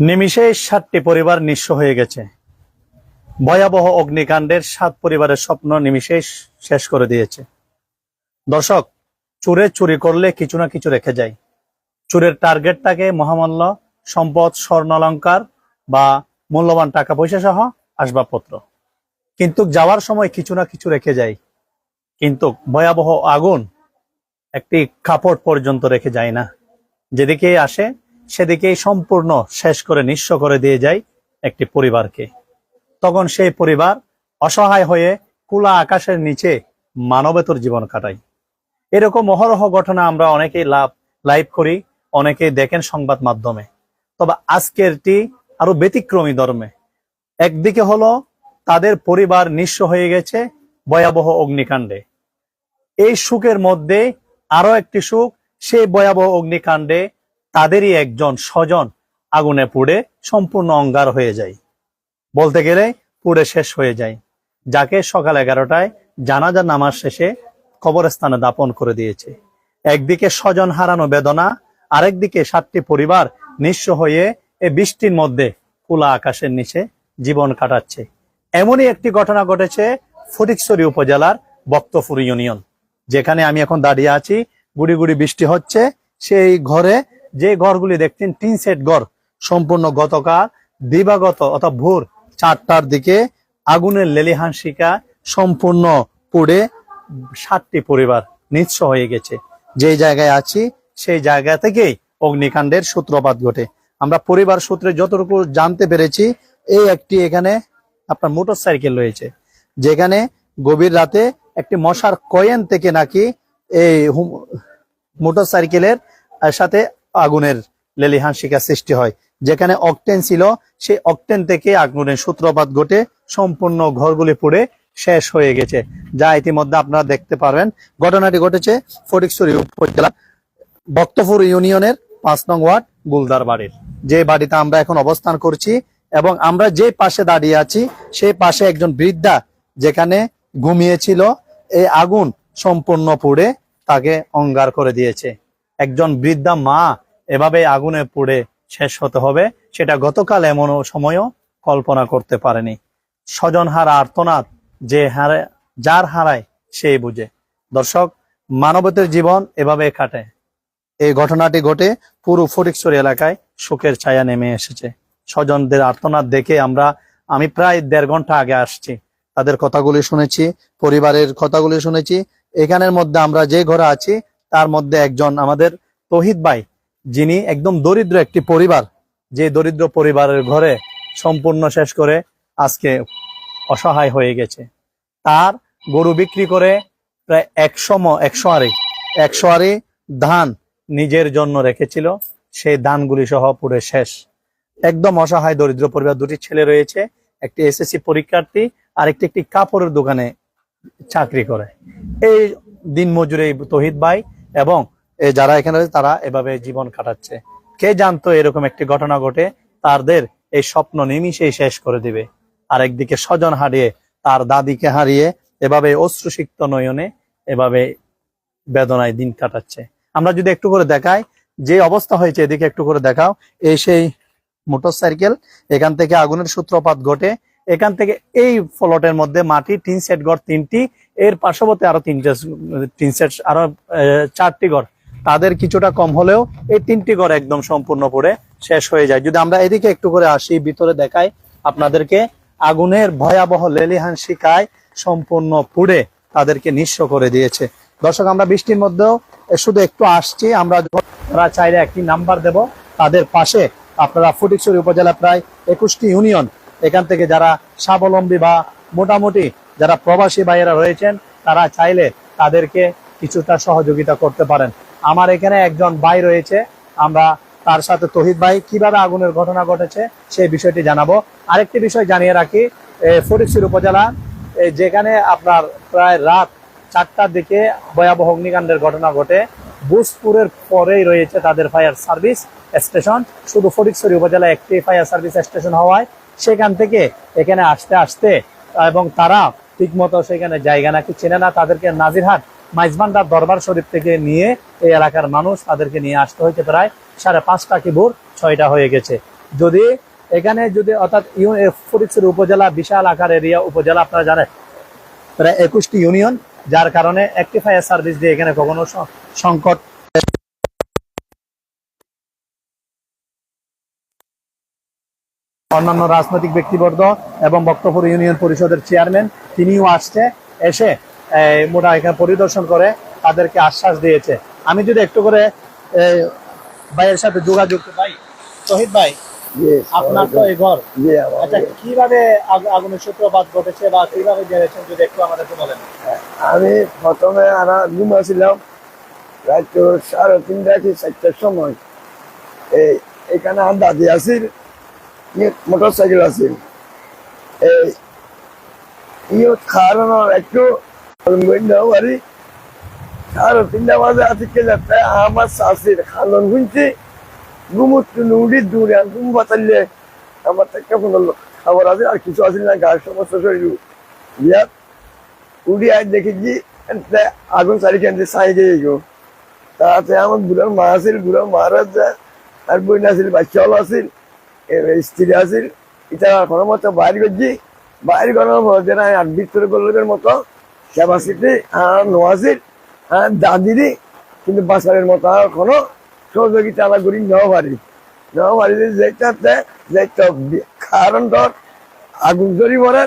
নিমিষে সাতটি পরিবার নিঃস্ব হয়ে গেছে। ভয়াবহ অগ্নিকাণ্ডের সাত পরিবারের স্বপ্ন নিমিষে শেষ করে দিয়েছে। দর্শক, চুরে চুরি করলে কিছু না কিছু রেখে যায়। চুরের টার্গেট থাকে মহামূল্য সম্পদ স্বর্ণালঙ্কার বা মূল্যবান টাকা পয়সা সহ আসবাবপত্র। কিন্তু যাওয়ার সময় কিছু না কিছু রেখে যায়। কিন্তু ভয়াবহ আগুন একটি কাপড় পর্যন্ত রেখে যায় না। যেদিকে আসে সেদিকেই সম্পূর্ণ শেষ করে নিঃস্ব করে দিয়ে যায় একটি পরিবারকে। তখন সেই পরিবার অসহায় হয়ে কুলা আকাশের নিচে মানবেতর জীবন কাটায়। এরকম অহরহ ঘটনা আমরা অনেকেই লাভ, লাইভ করি, অনেকেই দেখেন সংবাদ মাধ্যমে। তবে আজকেরটি আরও ব্যতিক্রমী ধর্মে। একদিকে হলো তাদের পরিবার নিঃস্ব হয়ে গেছে ভয়াবহ অগ্নিকাণ্ডে। এই সুখের মধ্যে আরও একটি সুখ, সেই ভয়াবহ অগ্নিকাণ্ডে তাদেরই একজন স্বজন আগুনে পুড়ে সম্পূর্ণ অঙ্গার হয়ে যায়। বলতে গেলে পুড়ে শেষ হয়ে যায়, যাকে সকাল এগারোটায় জানাজা নামাজ শেষে কবরস্থানে দাপন করে দিয়েছে। একদিকে স্বজন হারানো বেদনা, আরেকদিকে সাতটি পরিবার নিঃস্ব হয়ে এ বৃষ্টির মধ্যে খোলা আকাশের নিচে জীবন কাটাচ্ছে। এমনই একটি ঘটনা ঘটেছে ফটিকছড়ি উপজেলার বক্তপুর ইউনিয়ন, যেখানে আমি এখন দাঁড়িয়ে আছি। গুড়ি গুড়ি বৃষ্টি হচ্ছে, সেই ঘরে যে ঘরগুলি দেখছেন, তিন সেট ঘর সম্পূর্ণ গতকাল দিবাগত অর্থাৎ ভোর চারটার দিকে আগুনের লেলিহান শিকা সম্পূর্ণ পুড়ে সাতটি পরিবার নিঃস্ব হয়ে গেছে। যে জায়গায় আছি, সেই জায়গা থেকেই অগ্নিকাণ্ডের সূত্রপাত ঘটে। আমরা পরিবার সূত্রে যতটুকু জানতে পেরেছি, এই একটি এখানে আপনার মোটর সাইকেল রয়েছে, যেখানে গভীর রাতে একটি মশার কয়েন থেকে নাকি এই মোটর সাইকেলের সাথে আগুনের লেলিহান শিকা সৃষ্টি হয়। যেখানে অকটেন ছিল, সেই অকটেন থেকে আগুনের সূত্রপাত ঘটে, সম্পূর্ণ ঘরগুলি পুড়ে শেষ হয়ে গেছে। যা ইতিমধ্যে আপনারা দেখতে পারবেন। ঘটনাটি ঘটেছে ফটিকছড়ি উপজেলা বক্তপুর ইউনিয়নের পাঁচ নং ওয়ার্ড গুলদার বাড়ির। যে বাড়িতে আমরা এখন অবস্থান করছি এবং আমরা যে পাশে দাঁড়িয়ে আছি, সেই পাশে একজন বৃদ্ধা যেখানে ঘুমিয়েছিল, এই আগুন সম্পূর্ণ পুড়ে তাকে অঙ্গার করে দিয়েছে। একজন বৃদ্ধা মা এভাবে আগুনে পুড়ে শেষ হতে হবে, সেটা গতকাল এমন সময়ও কল্পনা করতে পারেনি। স্বজন হারা আর্তনাদ, যে হারে, যার হারায় সেই বুঝে। দর্শক, মানবতের জীবন এভাবে কাটে। এই ঘটনাটি ঘটে পুরো ফটিকছড়ি এলাকায় শোকের ছায়া নেমে এসেছে। স্বজনদের আর্তনাদ দেখে আমরা, আমি প্রায় দেড় ঘণ্টা আগে আসছি। তাদের কথাগুলি শুনেছি, পরিবারের কথাগুলি শুনেছি। এখানের মধ্যে আমরা যে ঘরে আছি তার মধ্যে একজন আমাদের তহিদ ভাই, যিনি একদম দরিদ্র একটি পরিবার, যে দরিদ্র পরিবারের ঘরে সম্পূর্ণ শেষ করে আজকে অসহায় হয়ে গেছে। তার গরু বিক্রি করে প্রায় একশো একশো আড়ি একশো আড়ি ধান নিজের জন্য রেখেছিল। সেই ধানগুলি সহ পুড়ে শেষ। একদম অসহায় দরিদ্র পরিবার, দুটি ছেলে রয়েছে, একটি এসএসসি পরীক্ষার্থী আর একটি একটি কাপড়ের দোকানে চাকরি করে। এই দিন মজুরে তহিদ ভাই এবং যারা এখানে রয়েছে, তারা এভাবে জীবন কাটাচ্ছে। কে জানতো এরকম একটি ঘটনা ঘটে? তাদের এই স্বপ্ন নিমিশেই শেষ করে দিবে। আর একদিকে স্বজন হারিয়ে, তার দাদিকে হারিয়ে এভাবে অশ্রুসিক্ত নয়নে এভাবে বেদনায় দিন কাটাচ্ছে। আমরা যদি একটু করে দেখাই, যে অবস্থা হয়েছে, এদিকে একটু করে দেখাও। এই সেই মোটর সাইকেল এখান থেকে আগুনের সূত্রপাত ঘটে। এখান থেকে এই ফলটের মধ্যে মাটি, টিন সেট ঘর তিনটি, এর পার্শ্ববর্তী আরও তিনটে, টিন সেট, আরও চারটি ঘর। তাদের কিছুটা কম হলেও এই তিনটি ঘর একদম সম্পূর্ণ পড়ে শেষ হয়ে যায়। যদি আমরা এদিকে একটু করে আসি, ভিতরে দেখাই আপনাদেরকে, আগুনের ভয়াবহ লেলিহান শিকায় সম্পূর্ণ পুড়ে তাদেরকে নিঃস্ব করে দিয়েছে। দর্শক, আমরা বৃষ্টির মধ্যেও শুধু একটু আসছি, আমরা চাইলে একটি নাম্বার দেব, তাদের পাশে আপনারা ফটিকছড়ি উপজেলা প্রায় একুশটি ইউনিয়ন এখান থেকে যারা স্বাবলম্বী বা মোটামুটি যারা প্রবাসী ভাইয়েরা রয়েছেন তারা চাইলে তাদেরকে কিছুটা সহযোগিতা করতে পারেন। আমার এখানে একজন ভাই রয়েছে আমরা তার সাথে তহিদ ভাই কীভাবে আগুনের ঘটনা ঘটেছে সেই বিষয়টি জানাব। আরেকটি বিষয় জানিয়ে রাখি এ, উপজেলা যেখানে আপনার প্রায় রাত চারটার দিকে ভয়াবহ অগ্নিকাণ্ডের ঘটনা ঘটে। বুসপুরের পরেই রয়েছে তাদের ফায়ার সার্ভিস স্টেশন। শুধু ফটিকছড়ি উপজেলা একটি ফায়ার সার্ভিস স্টেশন হওয়ায় সেখান থেকে এখানে আসতে আসতে, এবং তারা ঠিকমতো সেখানে জায়গা নাকি চেনে না, তাদেরকে নাজিরহাট মাইজবান্ডার দরবার শরীফ থেকে নিয়ে এই এলাকার মানুষ তাদেরকে নিয়ে আসতে হয়েছে প্রায় সাড়ে পাঁচটা কি ভোর ছয়টা হয়ে গেছে। যদি এখানে যদি অর্থাৎ এ উপজেলা বিশাল আকার এরিয়া উপজেলা আপনারা জানেন, প্রায় একুশটি ইউনিয়ন, যার কারণে একটি ফায়ার সার্ভিস দিয়ে এখানে কখনো সংকট অন্যান্য রাজনৈতিক ব্যক্তিবর্গ এবং বক্তপুর ইউনিয়ন পরিষদের চেয়ারম্যান তিনিও আসছে এসে মোটা এখানে পরিদর্শন করে তাদেরকে আশ্বাস দিয়েছে। আমি যদি একটু করে ভাইয়ের সাথে যোগাযোগ ভাই শহীদ ভাই আপনার তো এই ঘর। আচ্ছা কীভাবে আগ- আগুনের সূত্রপাত ঘটেছে বা কীভাবে জেনেছেন যদি একটু আমাদেরকে বলেন। আমি প্রথমে আনা ঘুমাছিলাম রাত সাড়ে তিনটা কি চারটার সময়। এই এখানে আর দাদি মোটর সাইকেল আছিল এই ইয়ত খাওয়ানোর একটু বন্ধু বাড়ি সাড়ে তিনটা বাজে আজকে যাতে আমার শাশির খালন শুনছি ঘুমুত উড়ি দূরে ঘুম বাতালে আমার থেকে কোনো খবর আছে, আর কিছু আছিল না গায়ের সমস্ত শরীর ইয়াত উড়ি আজ দেখেছি আগুন চারি কেন্দ্রে চাই গিয়ে গো তাতে আমার বুড়ার মা আছিল, বুড়ার মারা আর বইন আছিল, বাচ্চাও আছিল। স্ত্রী আছিল। এটা কোনো মতো বাইর করছি বাইর করার মধ্যে না আর ভিতরে গোলকের মতো। ক্যাপাসিটি আর নো আছিল আর দাদিরই কিন্তু বাসারের মতো আর কোনো সহযোগিতা আমরা করি নেওয়া পারি নেওয়া পারি যেটাতে যেটা কারণ ধর আগুন জড়ি পড়ে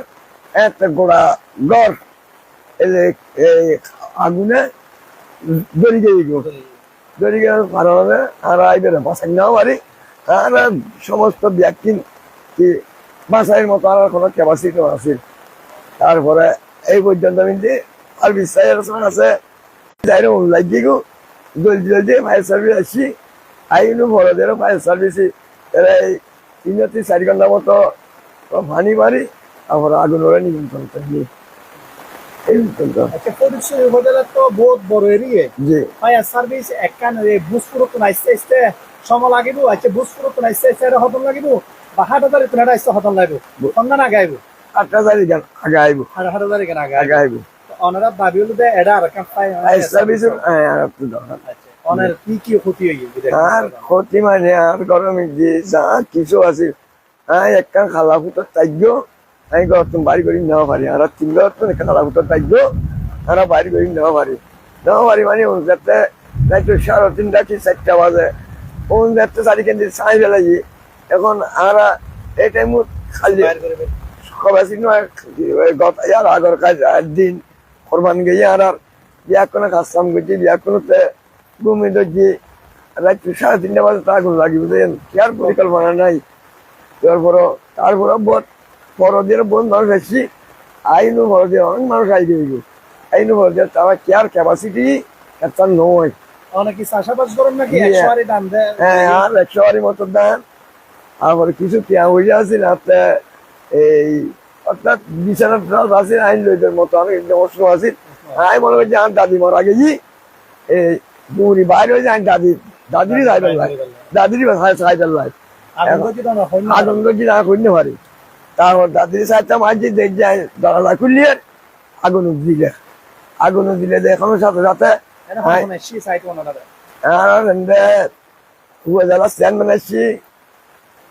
একটা গোড়া গড়, এই আগুনে দড়ি গিয়ে দড়ি গিয়ে কারণে আর আইবে বাসাই নাও পারি আর সমস্ত ব্যক্তি কি বাসাইয়ের মতো আর কোনো ক্যাপাসিটি আছে। তারপরে এই পর্যন্ত আমি যে আর বিশ্বাসের আছে যাইরে লাগি গো জলদি জলদি ফায়ার সার্ভিস আসছি। আইনু বড়দের ফায়ার সার্ভিস এরা এই তিন থেকে চারি ঘণ্টা মতো পানি মারি তারপরে আগুন ওরা নিয়ন্ত্রণ করি এই পর্যন্ত। আচ্ছা তো বহুত বড় এরিয়া। জি। ফায়ার সার্ভিস একখান ভূস্ফুরতন আইসতে আইসতে সময় লাগিব ভূস্ফুরতন আইসতে আইসতে এটা হতন লাগিব বা হাট হাজারে এটা আইসতে হতন লাগিব। সন্ধান আগে আইব চারি গান আগে আইব হাজারে আগে আগে অনারা হলো আর একটা ফায়ার সার্ভিস দরকার আচ্ছা অনার কি কি ক্ষতি গেছে আর ক্ষতি মানে আর গরমে যে যা কিছু আছে একটা খালা ফুটো গরম বাড়ি করে নেওয়া পারি আর তিন গরম একটা খালা ফুটো তাইজ আর বাড়ি করে নেওয়া পারি নেওয়া পারি মানে যাতে সাড়ে তিনটা কি চারটা বাজে। ওন যাতে চারি কেন্দ্রে চাই ফেলাই এখন আর এই টাইম খালি সবাই নয় গত ইয়ার আগর কাজ দিন কোরবান গিয়ে আর আর বিয়া কোনো কাজ কাম করছি বিয়া কোনোতে ঘুমিয়ে ধরছি। রাত সাড়ে তিনটা বাজে তা আগুন লাগি বুঝলেন কি আর পরিকল্পনা নাই। তারপর তারপর বড় দিয়ে বন্ধ মানুষ আসছি আইনু বড় দিয়ে অনেক মানুষ আই দিয়ে আইনু বড় দিয়ে তারা কি আর ক্যাপাসিটি একটা নয়। অনেক চাষাবাস করেন নাকি. একশো দেয় হ্যাঁ আর একশো মতো কিছু পেঁয়া হয়ে আছে না আপনার এই অর্থাৎ বিছানার ট্রাস আছে আইন লইদের মতো আমি আছি। আমি মনে করছি আমার দাদি মারা গেছি এই বাইরে দাদি দাদিরই সাইডার লাইফ। দাদিরই সাইডার লাইফ। আগুন গতি তো না না। আনন্দ কি না করতে পারি তারপর দাদির সাইডটা মাঝে দেখ যায় দরজা খুললিয়ে আগুন দিলে। আগুন দিলে দেখানোর সাথে সাথে এন্ডে উপজেলা চেয়ারম্যান আসছি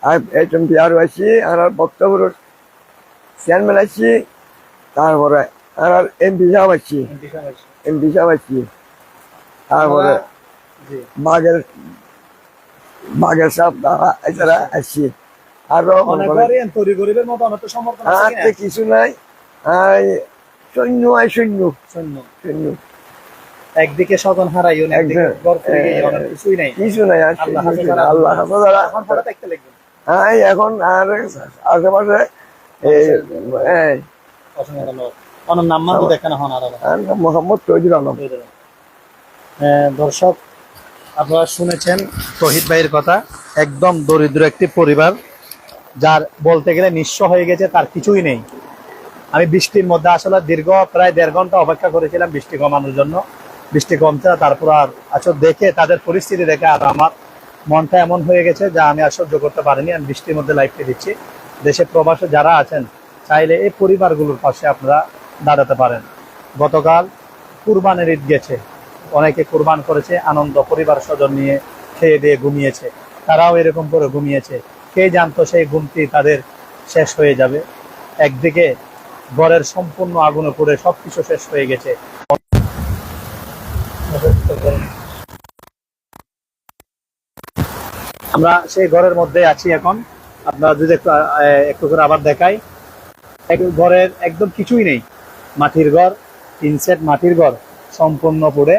আর এইচএম পিআর আসছি আর বক্তব্য চেয়ারম্যান আসছি তারপরে আর এমপি সাহেব আসছি এমপি সাহেব আসছি তারপরে বাঘের বাঘের সাহেব তারা এছাড়া আসছি আরও? কিছু নাই। আর সৈন্য আয় সৈন্য। শূন্য। সৈন্য। একদিকে ঘর হ্যাঁ। কিছুই নাই। কিছু নাই আল্লাহ এখন লাগবে। হ্যাঁ এখন আর আশেপাশে এই এই, অসংখ্য ধন্যবাদ ওনার নাম মান তো হন আর আর মোহাম্মদ তৈজুর আলম। দর্শক আপনারা শুনেছেন তহিদ ভাইয়ের কথা। একদম দরিদ্র একটি পরিবার যার বলতে গেলে নিঃস্ব হয়ে গেছে তার কিছুই নেই। আমি বৃষ্টির মধ্যে আসলে দীর্ঘ প্রায় দেড় ঘণ্টা অপেক্ষা করেছিলাম বৃষ্টি কমানোর জন্য। বৃষ্টি কমছে না তারপর আর আসলে দেখে, তাদের পরিস্থিতি দেখে আর আমার মনটা এমন হয়ে গেছে যা আমি আর সহ্য করতে পারিনি, আমি বৃষ্টির মধ্যে লাইফকে দিচ্ছি। দেশে প্রবাসে যারা আছেন, চাইলে এই পরিবারগুলোর পাশে আপনারা দাঁড়াতে পারেন। গতকাল কুরবানের ঈদ গেছে। অনেকে কুরবান করেছে, আনন্দ, পরিবার স্বজন নিয়ে খেয়ে দিয়ে ঘুমিয়েছে। তারাও এরকম করে ঘুমিয়েছে। কে জানতো সেই গুমটি তাদের শেষ হয়ে যাবে? একদিকে ঘরের সম্পূর্ণ আগুনে পড়ে সবকিছু শেষ হয়ে গেছে। আমরা সেই ঘরের মধ্যে আছি এখন। আপনারা যদি একটু একটু করে আবার দেখাই। ঘরের একদম কিছুই নেই। মাটির ঘর, তিন সেট মাটির ঘর সম্পূর্ণ পুড়ে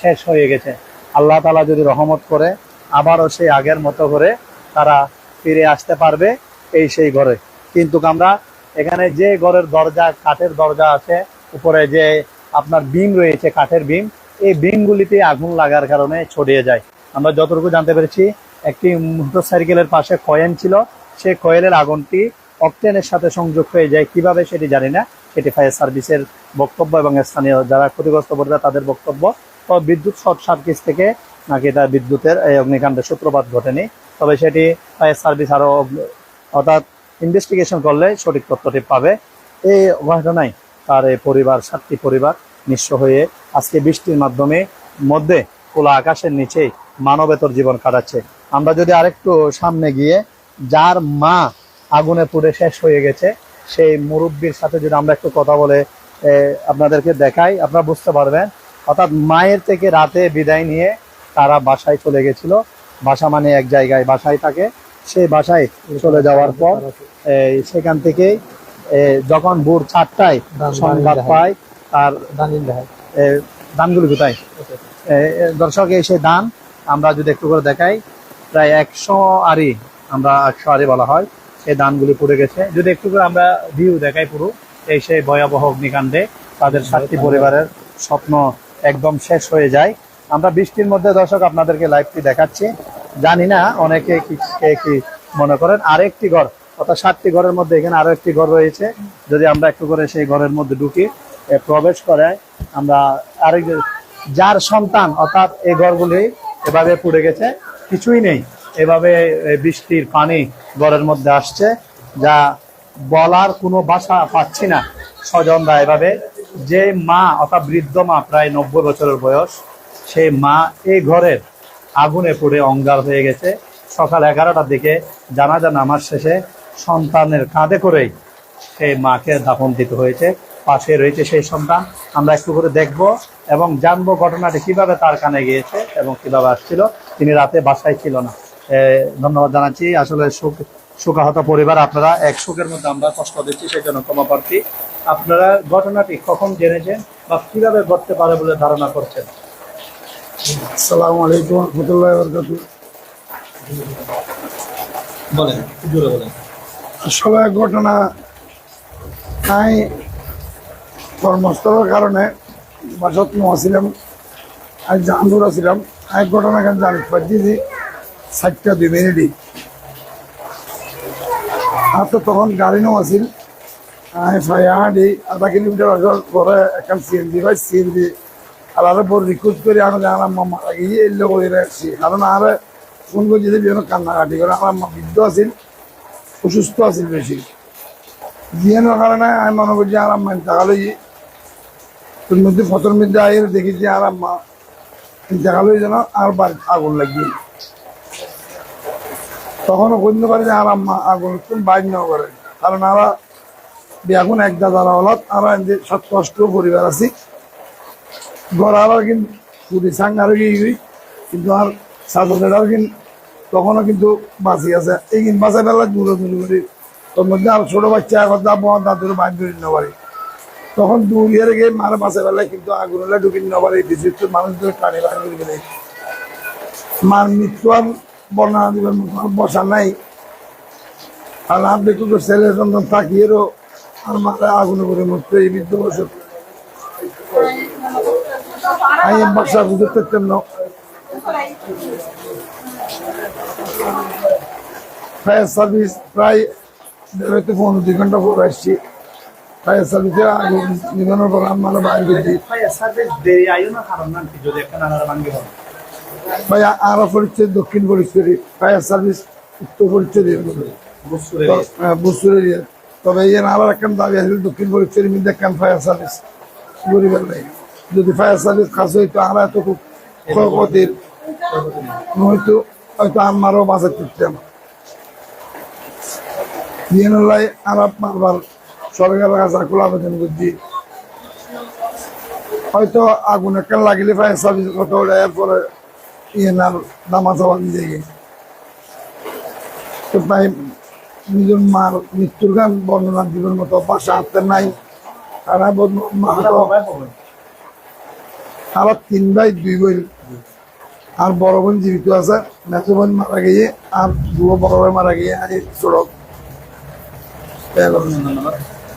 শেষ হয়ে গেছে। আল্লাহ তালা যদি রহমত করে, আবারও সেই আগের মতো করে তারা ফিরে আসতে পারবে এই সেই ঘরে। কিন্তু আমরা এখানে যে ঘরের দরজা, কাঠের দরজা আছে, উপরে যে আপনার বিম রয়েছে, কাঠের বিম, এই বিমগুলিতে আগুন লাগার কারণে ছড়িয়ে যায়। আমরা যতটুকু জানতে পেরেছি একটি মোটরসাইকেলের পাশে কয়েন ছিল। সেই কয়েলের আগুনটি অকটেনের সাথে সংযোগ হয়ে যায়। কীভাবে সেটি জানি না। সেটি ফায়ার সার্ভিসের বক্তব্য এবং স্থানীয় যারা ক্ষতিগ্রস্ত পরিবার তাদের বক্তব্য। তো বিদ্যুৎ শর্ট সার্কিট থেকে নাকি এটা বিদ্যুতের এই অগ্নিকাণ্ডের সূত্রপাত ঘটেনি। তবে সেটি ফায়ার সার্ভিস আরও অর্থাৎ ইনভেস্টিগেশন করলে সঠিক তথ্যটি পাবে। এই ঘটনায় তার এই পরিবার, সাতটি পরিবার নিঃস্ব হয়ে আজকে বৃষ্টির মাধ্যমে মধ্যে খোলা আকাশের নিচেই মানবেতর জীবন কাটাচ্ছে। আমরা যদি আরেকটু সামনে গিয়ে যার মা আগুনে পুড়ে শেষ হয়ে গেছে সেই মুরব্বীর সাথে যদি আমরা একটু কথা বলে আপনাদেরকে দেখাই আপনারা বুঝতে পারবেন। অর্থাৎ মায়ের থেকে রাতে বিদায় নিয়ে তারা বাসায় চলে গেছিল। বাসা মানে এক জায়গায় বাসায় থাকে। সেই বাসায় চলে যাওয়ার পর সেখান থেকে যখন ভোর চারটায় সংবাদ পায় তার দানগুলি কোথায়? দর্শক এই সেই দান আমরা যদি একটু করে দেখাই প্রায় একশো আরি আমরা একশো আরি বলা হয় সেই দানগুলি পড়ে গেছে। যদি একটু করে আমরা ভিউ দেখাই পুরো এই সেই ভয়াবহ অগ্নিকাণ্ডে তাদের সাতটি পরিবারের স্বপ্ন একদম শেষ হয়ে যায়। আমরা বৃষ্টির মধ্যে দর্শক আপনাদেরকে লাইভটি দেখাচ্ছি। জানি না অনেকে কি কে কি মনে করেন। আরেকটি ঘর অর্থাৎ সাতটি ঘরের মধ্যে এখানে আরও একটি ঘর রয়েছে। যদি আমরা একটু করে সেই ঘরের মধ্যে ঢুকি প্রবেশ করে আমরা আরেক যার সন্তান অর্থাৎ এই ঘরগুলি এভাবে পুড়ে গেছে, কিছুই নেই। এভাবে বৃষ্টির পানি ঘরের মধ্যে আসছে, যা বলার কোনো ভাষা পাচ্ছি না স্বজনরা এভাবে। যে মা, অর্থাৎ বৃদ্ধ মা, প্রায় নব্বই বছরের বয়স সেই মা এই ঘরের আগুনে পুড়ে অঙ্গার হয়ে গেছে। সকাল এগারোটার দিকে জানাজা নামাজ শেষে সন্তানের কাঁধে করেই সেই মাকে দাফন দিতে হয়েছে। পাশে রয়েছে সেই সন্তান। আমরা একটু করে দেখব এবং জানব ঘটনাটি কীভাবে তার কানে গিয়েছে এবং কীভাবে আসছিল। তিনি রাতে বাসায় ছিল না। ধন্যবাদ জানাচ্ছি। আসলে সুখ সুখাহত পরিবার আপনারা এক সুখের মধ্যে আমরা কষ্ট দিচ্ছি সেই জন্য ক্ষমা প্রার্থী। আপনারা ঘটনাটি কখন জেনেছেন বা কীভাবে ঘটতে পারে বলে ধারণা করছেন? আসসালামু আলাইকুম রহমতুল্লাহ বরকাত বলেন জোরে বলেন। আসলে ঘটনা কর্মস্থলের কারণে বাসত ছিলাম আমি জাহানুর ছিলাম আমি ঘটনা কেন জানি পাচ্ছি যে সাতটা দুই মিনিটই আর তো তখন গাড়ি নো আছিল আমি ফাইহাডি আধা কিলোমিটার আগর পরে এখন সিএনজি ভাই সিএনজি আলাদা পর রিকোয়েস্ট করে আমি আমার মামা গিয়ে এলে করে রাখছি কারণ আর ফোন করে যদি বিভিন্ন কান্নাকাটি করে আমার মা বৃদ্ধ আছিল, অসুস্থ আছিল বেশি জিয়ানোর কারণে আমি মনে করছি আর ইন্তেকাল হয়ে তোর মধ্যে ফটোর মধ্যে আই দেখি যে আর ইন্তেকাল হয়ে যেন আর বাড়িতে আগুন লাগিয়ে তখনও বুঝতে পারি যে আর আম্মা আগুন কোন বাইর নেওয়া করে। কারণ আরা এখন এক দাদারা হলত আর সাত কষ্ট পরিবার আছি। ঘর আর কিন্তু পুরি সাঙ্গার গিয়ে কিন্তু আর সাজাদার কিন্তু তখনও কিন্তু বাঁচি আছে। এই কিন্তু বাঁচাই পেলা দূরে দূরে করে তোর মধ্যে আর ছোট বাচ্চা দাবো দাদুর বাইর করে নিতে পারি। তখন দূরিয়ে রেখে মারা বাঁচাই বেলায় কিন্তু আগুন হলে ঢুকে নিতে পারি বিদ্যুৎ মানুষ ধরে টানে বাইর করে গেলে। মার মৃত্যু আর বর্ণনা দিবার মতো বসা নাই। আর আপনি একটু ছেলে সন্তান তাকিয়েরও আর মারা আগুন করে মরতে এই বৃদ্ধ বছর আমি বাসা বুঝতে পারতাম না। ফায়ার সার্ভিস প্রায় হয়তো পনেরো দুই ঘণ্টা পর আসছি। ফায়ার সার্ভিসে আগুন নিবানোর পর আমরা বাইরে গেছি। ফায়ার সার্ভিস দেরি আইও না কারণ না কি যদি একটা নানার ভাঙ্গি হয়। ভাই আরা পরিচয় দক্ষিণ ফায়ার সার্ভিস উত্তর। ইয়ে তবে আবার একটা দাবি আছে দক্ষিণ পরিচয়ের মধ্যে একখান ফায়ার সার্ভিস গরিবের নাই। যদি ফায়ার সার্ভিস কাজ হইতো আমরা এত খুব ক্ষয়ক্ষতির হয়তো হয়তো আমারও বাঁচাতে পারতাম। আলাপ বারবার সরকারের কাছে আকুল আবেদন করছি হয়তো আগুন একটা লাগিলে ফায়ার সার্ভিস কত এরপরে ইয়েনার দামা চাওয়া দিয়ে যায় তো তাই নিজের মার মৃত্যুর গান বর্ণনা দিবের মতো বাসা হাতে নাই। তারা তারা তিন ভাই, দুই বোন। আর বড় বোন জীবিত আছে। মেসো বোন মারা গিয়ে আর দুটো বড় ভাই মারা গিয়ে আর সড়ক।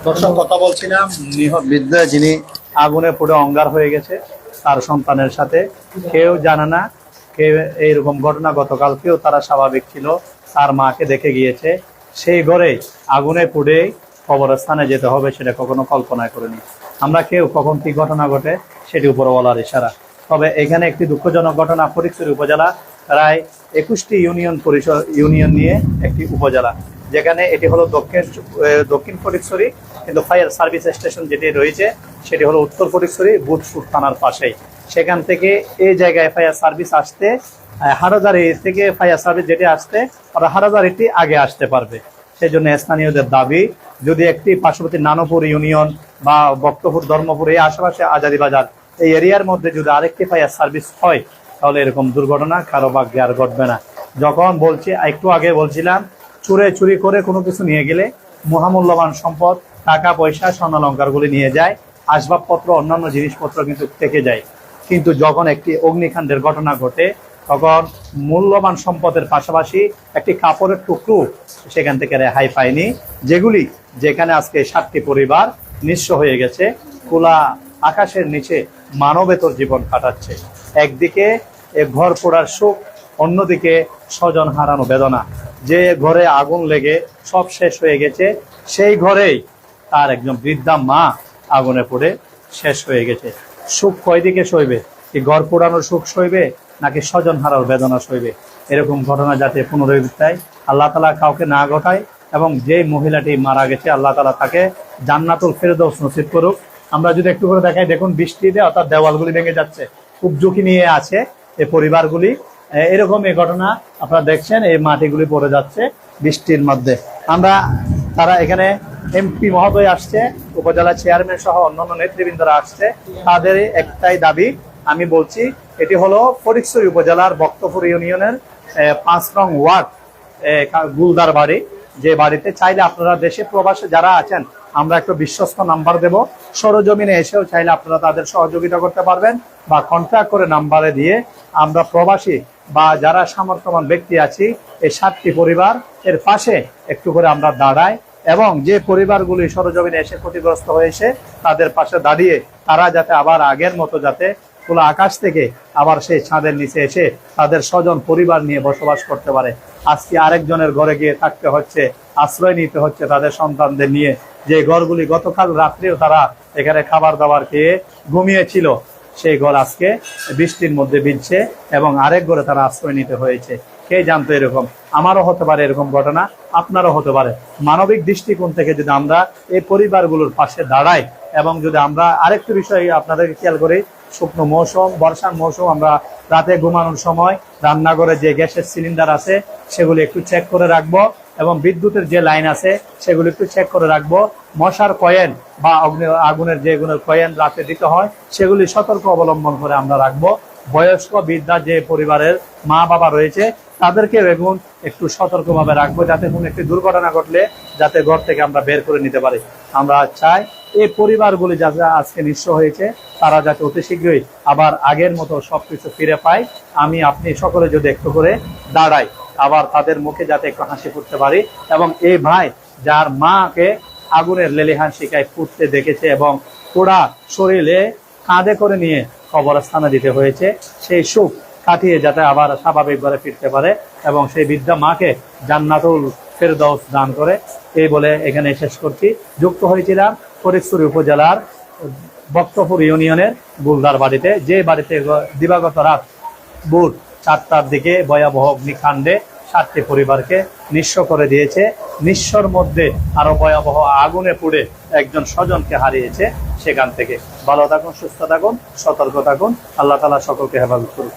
দর্শক, কথা বলছিলাম নিহত বৃদ্ধ যিনি আগুনে পুড়ে অঙ্গার হয়ে গেছে, তার সন্তানের সাথে। কেউ জানে না কেউ এইরকম ঘটনা গতকালকেও তারা স্বাভাবিক ছিল। তার মাকে দেখে গিয়েছে। সেই ঘরে আগুনে পুড়ে কবরস্থানে যেতে হবে সেটা কখনো কল্পনা করিনি। আমরা কেউ কখন কি ঘটনা ঘটে সেটি উপরওয়ালার ইশারা। তবে এখানে একটি দুঃখজনক ঘটনা ফটিকছড়ি উপজেলা প্রায় একুশটি ইউনিয়ন পরিষদ, ইউনিয়ন নিয়ে একটি উপজেলা। যেখানে এটি হলো দক্ষিণ দক্ষিণ ফটিকছড়ি কিন্তু ফায়ার সার্ভিস স্টেশন যেটি রয়েছে সেটি হলো উত্তর ফটিকছড়ি বুধপুর থানার পাশেই। সেখান থেকে এই জায়গায় ফায়ার সার্ভিস আসতে আহ, হাটাজারি থেকে ফায়ার সার্ভিস যেটি আসতে ওরা হাটাজারিটি আগে আসতে পারবে। সেই জন্য স্থানীয়দের দাবি যদি একটি পার্শ্ববর্তী নানপুর ইউনিয়ন বা বক্তপুর ধর্মপুর এই আশেপাশে আজাদি বাজার এই এরিয়ার মধ্যে যদি আরেকটি ফায়ার সার্ভিস হয় তাহলে এরকম দুর্ঘটনা কারও ভাগ্যে আর ঘটবে না। যখন বলছি একটু আগে বলছিলাম চুরে চুরি করে কোনো কিছু নিয়ে গেলে মহামূল্যবান সম্পদ টাকা পয়সা স্বর্ণালঙ্কারগুলি নিয়ে যায়, আসবাবপত্র, অন্যান্য জিনিসপত্র কিন্তু থেকে যায়। কিন্তু যখন একটি অগ্নিকাণ্ডের ঘটনা ঘটে, তখন মূল্যবান সম্পদের পাশাপাশি একটি কাপড়ের টুকরো সেখান থেকে রেহাই পায়নি, যেগুলি যেখানে আজকে সাতটি পরিবার নিঃস্ব হয়ে গেছে, খোলা আকাশের নিচে মানবেতর জীবন কাটাচ্ছে। একদিকে এ ঘর পোড়ার সুখ অন্যদিকে স্বজন হারানো বেদনা। যে ঘরে আগুন লেগে সব শেষ হয়ে গেছে, সেই ঘরেই তার একজন বৃদ্ধা মা আগুনে পড়ে শেষ হয়ে গেছে। সুখ কয়দিকে সইবে? কি ঘর পোড়ানোর সুখ সইবে, নাকি স্বজন হারার বেদনা সইবে? এরকম ঘটনা যাতে পুনরাবৃত্তায় আল্লাহ তালা কাউকে না ঘটায় এবং যে মহিলাটি মারা গেছে, আল্লাহ তালা তাকে জান্নাতুল ফেরদৌস নসিব করুক। আমরা যদি একটু করে দেখাই, দেখুন বৃষ্টিতে অর্থাৎ দেওয়ালগুলি ভেঙে যাচ্ছে। খুব ঝুঁকি নিয়ে আছে এই পরিবারগুলি। এরকম এই ঘটনা আপনারা দেখছেন, এই মাটিগুলি পড়ে যাচ্ছে বৃষ্টির মধ্যে। আমরা, তারা এখানে এমপি মহোদয় আসছে, উপজেলা চেয়ারম্যান সহ অন্যান্য নেতৃবৃন্দরা আসছে। তাদের একটাই দাবি, আমি বলছি, এটি হলো ফরিকছড়ি উপজেলার বক্তপুর ইউনিয়নের পাঁচ নং ওয়ার্ড গুলদার বাড়ি। যে বাড়িতে চাইলে আপনারা দেশে প্রবাসে যারা আছেন, আমরা একটু বিশ্বস্ত নাম্বার দেব। সরজমিনে এসেও চাইলে আপনারা তাদের সহযোগিতা করতে পারবেন বা কন্ট্যাক্ট করে নাম্বারে দিয়ে আমরা প্রবাসী বা যারা সামর্থ্যবান ব্যক্তি আছি, এই সাতটি পরিবার, এর পাশে একটু করে আমরা দাঁড়াই। এবং যে পরিবারগুলি সরজমিনে এসে ক্ষতিগ্রস্ত হয়েছে, তাদের পাশে দাঁড়িয়ে তারা যাতে আবার আগের মতো যাতে খোলা আকাশ থেকে আবার সেই ছাদের নিচে এসে তাদের স্বজন, পরিবার নিয়ে বসবাস করতে পারে। আজকে আরেকজনের ঘরে গিয়ে থাকতে হচ্ছে, আশ্রয় নিতে হচ্ছে তাদের সন্তানদের নিয়ে। যে ঘরগুলি গতকাল রাত্রেও তারা এখানে খাবার দাবার খেয়ে ঘুমিয়েছিল, সেই ঘর আজকে বৃষ্টির মধ্যে বিলছে এবং আরেক ঘরে তারা আশ্রয় নিতে হয়েছে। কে জানতো এরকম? আমারও হতে পারে এরকম ঘটনা, আপনারও হতে পারে। মানবিক দৃষ্টিকোণ থেকে যদি আমরা এই পরিবারগুলোর পাশে দাঁড়াই এবং যদি আমরা আরেকটি বিষয় আপনাদেরকে খেয়াল করি, শুকনো মৌসুম, বর্ষার মৌসুম, আমরা রাতে ঘুমানোর সময় রান্নাঘরে যে গ্যাসের সিলিন্ডার আছে, সেগুলি একটু চেক করে রাখব এবং বিদ্যুতের যে লাইন আছে, সেগুলি একটু চেক করে রাখব। মশার কয়েন বা আগুনের যেগুলো কয়েন রাতে দিতে হয়, সেগুলি সতর্ক অবলম্বন করে আমরা রাখব। বয়স্ক বৃদ্ধা যে পরিবারের মা বাবা রয়েছে তাদেরকে এখন একটু সতর্কভাবে রাখব যাতে কোনো একটি দুর্ঘটনা ঘটলে যাতে ঘর থেকে আমরা বের করে নিতে পারি। আমরা চাই এই পরিবারগুলি যাতে আজকে নিঃস্ব হয়েছে, তারা যাতে অতি শীঘ্রই আবার আগের মতো সবকিছু ফিরে পায়। আমি, আপনি সকলে যদি একটু করে দাঁড়াই, আবার তাদের মুখে যাতে একটু হাসি ফুটতে পারি এবং এই ভাই যার মাকে আগুনের লেলিহান শিকায় ফুটতে দেখেছে এবং পোড়া শরীরে কাঁধে করে নিয়ে কবরস্থানে দিতে হয়েছে। সেই সুখ কাটিয়ে যাতে আবার স্বাভাবিকভাবে ফিরতে পারে এবং সেই বিদ্যা মাকে জান্নাতুল ফেরদৌস দান করে। এই বলে এখানে শেষ করছি। যুক্ত হয়েছিলাম ফরিদপুর উপজেলার বক্তপুর ইউনিয়নের গুলদার বাড়িতে। যে বাড়িতে দিবাগত রাত বুধ চারটার দিকে ভয়াবহ অগ্নিকাণ্ডে সাতটি পরিবারকে নিঃস্ব করে দিয়েছে। নিঃস্বর মধ্যে আরও ভয়াবহ আগুনে পুড়ে একজন স্বজনকে হারিয়েছে সেখান থেকে। ভালো থাকুন, সুস্থ থাকুন, সতর্ক থাকুন। আল্লাহ তালা সকলকে হেফাজত করুন